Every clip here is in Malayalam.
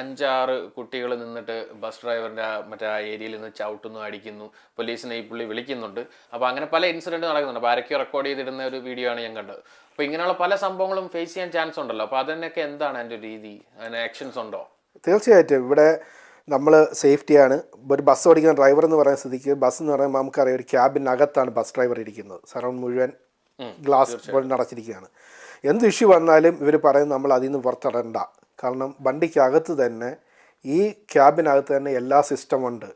അഞ്ചാറ് കുട്ടികൾ നിന്നിട്ട് ബസ് ഡ്രൈവറിന്റെ ആ മറ്റേ ആ ഏരിയയിൽ നിന്ന് ചവിട്ടുന്നു അടിക്കുന്നു പോലീസിനെ ഈ പുള്ളി വിളിക്കുന്നുണ്ട്. അപ്പോൾ അങ്ങനെ പല ഇൻസിഡന്റ് നടക്കുന്നുണ്ട്. അപ്പോൾ ആരൊക്കെയോ റെക്കോർഡ് ചെയ്തിടുന്ന ഒരു വീഡിയോ ആണ് ഞാൻ കണ്ടത്. അപ്പോൾ ഇങ്ങനെയുള്ള പല സംഭവങ്ങളും ഫേസ് ചെയ്യാൻ ചാൻസ് ഉണ്ടല്ലോ. അപ്പോൾ അതിനൊക്കെ എന്താണ് അതിന്റെ രീതി? അതിന് ആക്ഷൻസ് ഉണ്ടോ? തീർച്ചയായിട്ടും. ഇവിടെ നമ്മൾ സേഫ്റ്റിയാണ് ഒരു ബസ് ഓടിക്കുന്ന ഡ്രൈവർ എന്ന് പറയുന്ന സ്ഥിതിക്ക് ബസ് എന്ന് പറയുമ്പോൾ നമുക്കറിയാം ഒരു ക്യാബിനകത്താണ് ബസ് ഡ്രൈവർ ഇരിക്കുന്നത്. സറൗണ്ട് മുഴുവൻ ഗ്ലാസ് കൊണ്ട് അടച്ചിരിക്കുകയാണ് എന്ത് ഇഷ്യൂ വന്നാലും ഇവർ പറയുന്നത് നമ്മൾ അതിൽ നിന്ന് പുറത്തിടണ്ട കാരണം വണ്ടിക്കകത്ത് തന്നെ ഈ ക്യാബിനകത്ത് തന്നെ എല്ലാ സിസ്റ്റം ഉണ്ട്.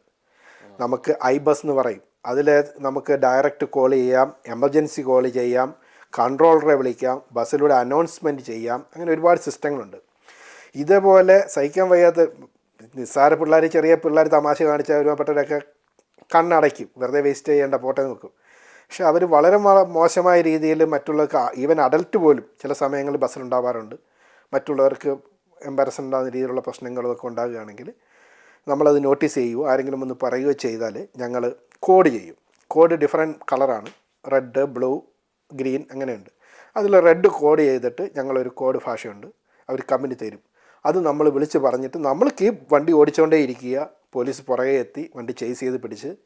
നമുക്ക് ഐ ബസ് എന്ന് പറയും. അതിൽ നമുക്ക് ഡയറക്റ്റ് കോൾ ചെയ്യാം എമർജൻസി കോൾ ചെയ്യാം കൺട്രോളറെ വിളിക്കാം ബസ്സിലൂടെ അനൗൺസ്മെന്റ് ചെയ്യാം അങ്ങനെ ഒരുപാട് സിസ്റ്റങ്ങളുണ്ട് ഇതേപോലെ സഹിക്കാൻ വയ്യാത്ത നിസ്സാര പിള്ളേർ ചെറിയ പിള്ളേർ തമാശ കാണിച്ച ഒരുപ്പെട്ടവരൊക്കെ കണ്ണടയ്ക്കും. വെറുതെ വേസ്റ്റ് ചെയ്യേണ്ട പോട്ടെ നോക്കും പക്ഷെ അവർ വളരെ മോശമായ രീതിയിൽ മറ്റുള്ളവർക്ക് ഈവൻ അഡൽട്ട് പോലും ചില സമയങ്ങളിൽ ബസ്സിലുണ്ടാവാറുണ്ട് മറ്റുള്ളവർക്ക് എംബാരസ് ഉണ്ടാകുന്ന രീതിയിലുള്ള പ്രശ്നങ്ങളൊക്കെ ഉണ്ടാകുകയാണെങ്കിൽ നമ്മളത് നോട്ടീസ് ചെയ്യുകയോ ആരെങ്കിലും ഒന്ന് പറയുകയോ ചെയ്താൽ ഞങ്ങൾ കോഡ് ചെയ്യും. കോഡ് ഡിഫറെന്റ് കളറാണ് റെഡ് ബ്ലൂ ഗ്രീൻ അങ്ങനെയുണ്ട്. അതിൽ റെഡ് കോഡ് ചെയ്തിട്ട് ഞങ്ങളൊരു കോഡ് ഭാഷയുണ്ട്. അവർ കമ്പനി തരും. അത് നമ്മൾ വിളിച്ച് പറഞ്ഞിട്ട് നമ്മൾ കീപ് വണ്ടി ഓടിച്ചുകൊണ്ടേ ഇരിക്കുക. പോലീസ് പുറകെ എത്തി വണ്ടി ചേസ് ചെയ്ത് പിടിച്ച്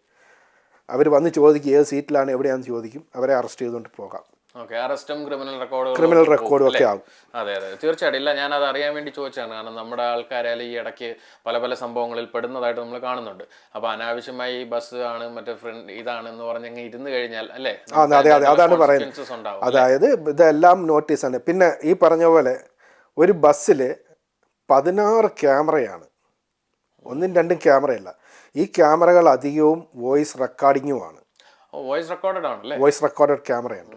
അവർ വന്ന് ചോദിക്കുക ഏത് സീറ്റിലാണ് എവിടെയാണെന്ന് ചോദിക്കും. അവരെ അറസ്റ്റ് ചെയ്തുകൊണ്ട് പോകാം. ക്രിമിനൽ റെക്കോർഡും ക്രിമിനൽ റെക്കോർഡും ഒക്കെ ആകും അതെ അതെ. തീർച്ചയായിട്ടും. ഇല്ല ഞാൻ അത് അറിയാൻ വേണ്ടി ചോദിച്ചാണ് കാരണം നമ്മുടെ ആൾക്കാരായാലും ഈ ഇടയ്ക്ക് പല പല സംഭവങ്ങളിൽ പെടുന്നതായിട്ട് നമ്മൾ കാണുന്നുണ്ട്. അപ്പൊ അനാവശ്യമായി ഈ ബസ് ആണ് മറ്റേ ഫ്രണ്ട് ഇതാണെന്ന് പറഞ്ഞ് അങ്ങ് ഇരുന്ന് കഴിഞ്ഞാൽ അല്ലേ? അതെ അതെ അതാണ് പറയുന്നത്. അതായത് ഇതെല്ലാം നോട്ടീസാണ് പിന്നെ ഈ പറഞ്ഞ പോലെ ഒരു ബസ്സിൽ പതിനാറ് ക്യാമറയാണ്. ഒന്നും രണ്ടും ക്യാമറയല്ല. ഈ ക്യാമറകൾ അധികവും വോയിസ് റെക്കോർഡിങ്ങുമാണ് വോയിസ് റെക്കോർഡഡ് ആണല്ലേ വോയിസ് റെക്കോർഡഡ് ക്യാമറയുണ്ട്.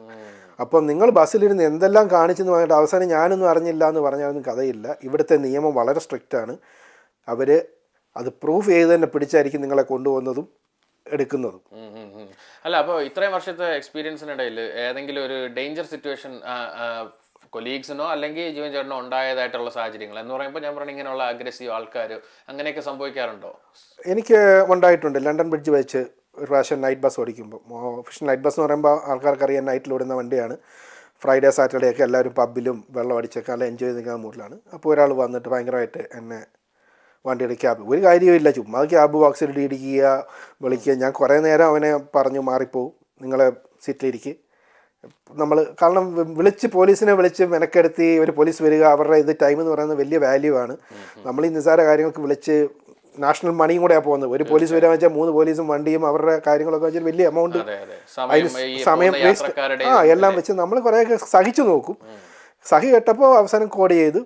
അപ്പം നിങ്ങൾ ബസ്സിലിരുന്ന് എന്തെല്ലാം കാണിച്ചെന്ന് പറഞ്ഞിട്ട് അവസാനം ഞാനൊന്നും അറിഞ്ഞില്ല എന്ന് പറഞ്ഞാലൊന്നും കഥയില്ല. ഇവിടുത്തെ നിയമം വളരെ സ്ട്രിക്റ്റ് ആണ്. അവർ അത് പ്രൂഫ് ചെയ്ത് തന്നെ പിടിച്ചായിരിക്കും നിങ്ങളെ കൊണ്ടുപോകുന്നതും എടുക്കുന്നതും. അല്ല അപ്പോൾ ഇത്രയും വർഷത്തെ എക്സ്പീരിയൻസിനിടയിൽ ഏതെങ്കിലും ഒരു ഡേഞ്ചർ സിറ്റുവേഷൻ കൊലീഗ്സിനോ അല്ലെങ്കിൽ ജീവൻ ചേട്ടനോ ഉണ്ടായതായിട്ടുള്ള സാഹചര്യങ്ങൾ എന്ന് പറയുമ്പോൾ ഞാൻ പറഞ്ഞ ഇങ്ങനെയുള്ള അഗ്രസീവ് ആൾക്കാർ അങ്ങനെയൊക്കെ സംഭവിക്കാറുണ്ടോ? എനിക്ക് ഉണ്ടായിട്ടുണ്ട്. ലണ്ടൻ ബ്രിഡ്ജ് വെച്ച് ഒരു പ്രാവശ്യം നൈറ്റ് ബസ് ഓടിക്കുമ്പോൾ ഒഫീഷ്യൽ നൈറ്റ് ബസ് എന്ന് പറയുമ്പോൾ ആൾക്കാർക്കറിയാൻ നൈറ്റിൽ ഓടുന്ന വണ്ടിയാണ്. ഫ്രൈഡേ സാറ്റർഡേ ഒക്കെ എല്ലാവരും പബ്ബിലും വെള്ളം അടിച്ചൊക്കെ നല്ല എൻജോയ് ചെയ്ത് നിൽക്കുന്ന മൂഡിലാണ് അപ്പോൾ ഒരാൾ വന്നിട്ട് ഭയങ്കരമായിട്ട് എന്നെ വണ്ടിയുടെ ക്യാബ് ഒരു കാര്യമില്ല ചുമ്മാ ക്യാബ് ബോക്സിൽ ഇടിക്കുക വിളിക്കുക. ഞാൻ കുറേ നേരം അവനെ പറഞ്ഞു മാറിപ്പോവും. നിങ്ങളെ സീറ്റിലിരിക്ക് നമ്മൾ കാരണം വിളിച്ച് പോലീസിനെ വിളിച്ച് മെനക്കെടുത്തി ഒരു പോലീസ് വരിക അവരുടെ ഇത് ടൈം എന്ന് പറയുന്നത് വലിയ വാല്യൂ ആണ്. നമ്മൾ ഈ നിസ്സാര കാര്യങ്ങൾക്ക് വിളിച്ച് നാഷണൽ മണിയും കൂടെയാണ് പോകുന്നത്. ഒരു പോലീസ് വരാന്ന് വെച്ചാൽ മൂന്ന് പോലീസും വണ്ടിയും അവരുടെ കാര്യങ്ങളൊക്കെ വെച്ചാൽ വലിയ എമൗണ്ട് സമയം വേസ്റ്റ് ആ എല്ലാം വെച്ച് നമ്മൾ കുറേയൊക്കെ സഹിച്ചു നോക്കും. സഹി കേട്ടപ്പോൾ അവസാനം കോഡ് ചെയ്തു.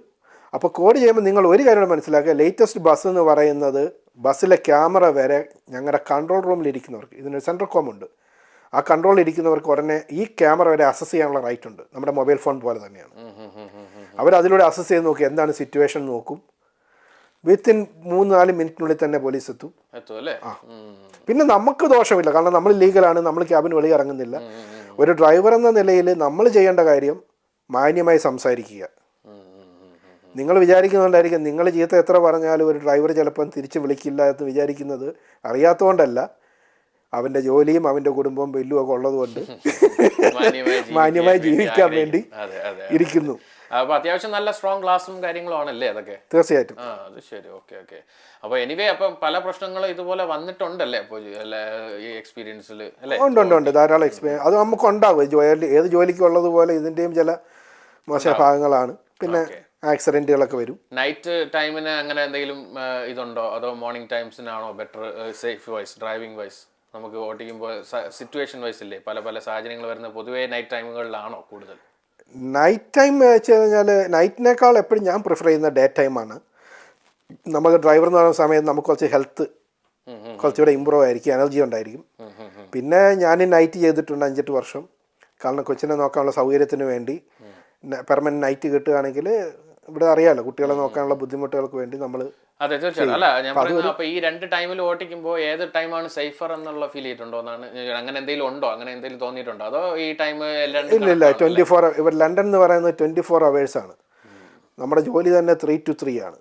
അപ്പോൾ കോഡ് ചെയ്യുമ്പോൾ നിങ്ങൾ ഒരു കാര്യം കൂടെ മനസ്സിലാക്കുക. ലേറ്റസ്റ്റ് ബസ് എന്ന് പറയുന്നത് ബസ്സിലെ ക്യാമറ വരെ ഞങ്ങളുടെ കൺട്രോൾ റൂമിൽ ഇരിക്കുന്നവർക്ക് ഇതിനൊരു സെൻട്രൽ കോം ഉണ്ട്. ആ കൺട്രോളിൽ ഇരിക്കുന്നവർക്ക് ഉടനെ ഈ ക്യാമറ വരെ അസസ് ചെയ്യാനുള്ള റൈറ്റ് ഉണ്ട്. നമ്മുടെ മൊബൈൽ ഫോൺ പോലെ തന്നെയാണ്. അവർ അതിലൂടെ അസസ് ചെയ്ത് നോക്കി എന്താണ് സിറ്റുവേഷൻ നോക്കും. വിത്തിൻ മൂന്ന് നാല് മിനിറ്റിനുള്ളിൽ തന്നെ പോലീസ് എത്തും. ആ. പിന്നെ നമുക്ക് ദോഷമില്ല. കാരണം നമ്മൾ ലീഗലാണ് നമ്മൾ ക്യാബിന് വെളി ഇറങ്ങുന്നില്ല. ഒരു ഡ്രൈവർ എന്ന നിലയിൽ നമ്മൾ ചെയ്യേണ്ട കാര്യം മാന്യമായി സംസാരിക്കുക. നിങ്ങൾ വിചാരിക്കുന്നുണ്ടായിരിക്കും നിങ്ങൾ ചീത്ത എത്ര പറഞ്ഞാലും ഒരു ഡ്രൈവർ ചിലപ്പം തിരിച്ച് വിളിക്കില്ല എന്ന് വിചാരിക്കുന്നത് അറിയാത്തതുകൊണ്ടല്ല. അവന്റെ ജോലിയും അവന്റെ കുടുംബവും ബില്ലും ഒക്കെ ഉള്ളതുകൊണ്ട് മാന്യമായി ജീവിക്കാൻ മാന്യമായി വേണ്ടി ഇരിക്കുന്നു. അപ്പൊ അത്യാവശ്യം നല്ല സ്ട്രോങ് ക്ലാസ്സും കാര്യങ്ങളും ആണല്ലേ അതൊക്കെ? തീർച്ചയായിട്ടും. ആ അത് ശരി. ഓക്കെ ഓക്കെ അപ്പോൾ എനിവേ അപ്പം പല പ്രശ്നങ്ങളും ഇതുപോലെ വന്നിട്ടുണ്ടല്ലേ? അപ്പോൾ ഈ എക്സ്പീരിയൻസിൽ അല്ലേ? ഉണ്ട് ഉണ്ട് ഉണ്ട്. ധാരാളം എക്സ്പീരിയൻസ് അത് നമുക്ക് ഉണ്ടാവും ജോലി ഏത് ജോലിക്കും ഉള്ളതുപോലെ ഇതിന്റെയും ചില മോശ ഭാഗങ്ങളാണ്. പിന്നെ ആക്സിഡന്റുകളൊക്കെ വരും. നൈറ്റ് ടൈമിന് അങ്ങനെ എന്തെങ്കിലും ഇതുണ്ടോ? അതോ morning ടൈംസിനാണോ better safe wise driving wise നമുക്ക് ഓടിക്കുമ്പോൾ സിറ്റുവേഷൻ വൈസ് ഇല്ലേ? പല പല സാഹചര്യങ്ങൾ വരുന്ന പൊതുവേ നൈറ്റ് ടൈമുകളിലാണോ കൂടുതൽ? നൈറ്റ് ടൈം വെച്ച് കഴിഞ്ഞാൽ നൈറ്റിനേക്കാൾ എപ്പോഴും ഞാൻ പ്രിഫർ ചെയ്യുന്ന ഡേ ടൈമാണ് നമുക്ക് ഡ്രൈവർ എന്ന് പറയുന്ന സമയത്ത് നമുക്ക് കുറച്ച് ഹെൽത്ത്. കുറച്ചുകൂടെ ഇമ്പ്രൂവ് ആയിരിക്കും എനർജി ഉണ്ടായിരിക്കും. പിന്നെ ഞാൻ നൈറ്റ് ചെയ്തിട്ടുണ്ട് അഞ്ചെട്ട് വർഷം. കാരണം കൊച്ചിനെ നോക്കാനുള്ള സൗകര്യത്തിന് വേണ്ടി. പെർമനന്റ് നൈറ്റ് കിട്ടുകയാണെങ്കിൽ ഇവിടെ അറിയാമല്ലോ കുട്ടികളെ നോക്കാനുള്ള ബുദ്ധിമുട്ടുകൾക്ക് വേണ്ടി നമ്മൾ അതെ തീർച്ചയായിട്ടും. അല്ല ഞാൻ പറയുന്നത് അപ്പൊ ഈ രണ്ട് ടൈമിൽ ഓട്ടിക്കുമ്പോൾ ഏത് ടൈമാണ് സേഫർ എന്നുള്ള ഫീൽ ചെയ്തിട്ടുണ്ടോ എന്നാണ് അങ്ങനെ എന്തെങ്കിലും ഉണ്ടോ? അങ്ങനെ എന്തെങ്കിലും തോന്നിയിട്ടുണ്ടോ? അതോ ഈ ടൈം ഇല്ല ഇല്ല. ട്വന്റി ഫോർ ഇവർ ലണ്ടൻ എന്ന് പറയുന്നത് ട്വന്റി ഫോർ അവേഴ്സ് ആണ്. നമ്മുടെ ജോലി തന്നെ ത്രീ ടു ത്രീ ആണ്.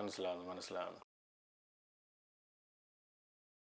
മനസ്സിലാവുന്നു മനസ്സിലാവുന്നു.